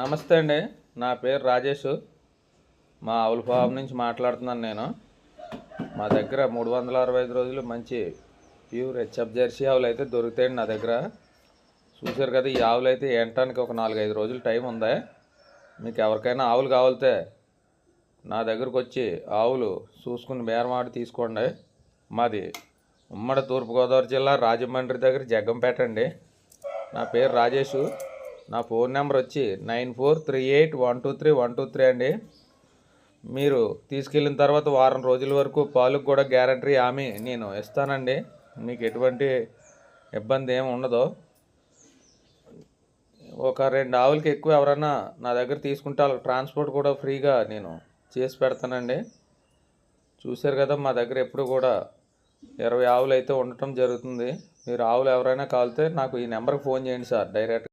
నమస్తే అండి. నా పేరు రాజేష్. మా ఆవుల ఫామ్ నుంచి మాట్లాడుతున్నాను నేను. మా దగ్గర మూడు వందల అరవై ఐదు రోజులు మంచి ప్యూర్ హెచ్ఎఫ్ జెర్సీ ఆవులు అయితే దొరుకుతాయండి నా దగ్గర. చూశారు కదా ఈ ఆవులు అయితే ఎంటానికి ఒక నాలుగైదు రోజులు టైం ఉందా. మీకు ఎవరికైనా ఆవులు కావాలితే నా దగ్గరకు వచ్చి ఆవులు చూసుకుని బేరమాడి తీసుకోండి. మాది ఉమ్మడి తూర్పుగోదావరి జిల్లా రాజమండ్రి దగ్గర జగ్గంపేట అండి. నా పేరు రాజేష్. నా ఫోన్ నెంబర్ వచ్చి nine four three eight one two three one two three అండి. మీరు తీసుకెళ్ళిన తర్వాత వారం రోజుల వరకు పాలకు కూడా గ్యారంటీ హామీ నేను ఇస్తానండి. మీకు ఎటువంటి ఇబ్బంది ఏమి ఉండదు. ఒక రెండు ఆవులకి ఎక్కువ ఎవరైనా నా దగ్గర తీసుకుంటే వాళ్ళకి ట్రాన్స్పోర్ట్ కూడా ఫ్రీగా నేను చేసి పెడతానండి. చూశారు కదా మా దగ్గర ఎప్పుడు కూడా ఇరవై ఆవులు అయితే ఉండటం జరుగుతుంది. మీరు ఆవులు ఎవరైనా కాలితే నాకు ఈ నెంబర్కి ఫోన్ చేయండి సార్ డైరెక్ట్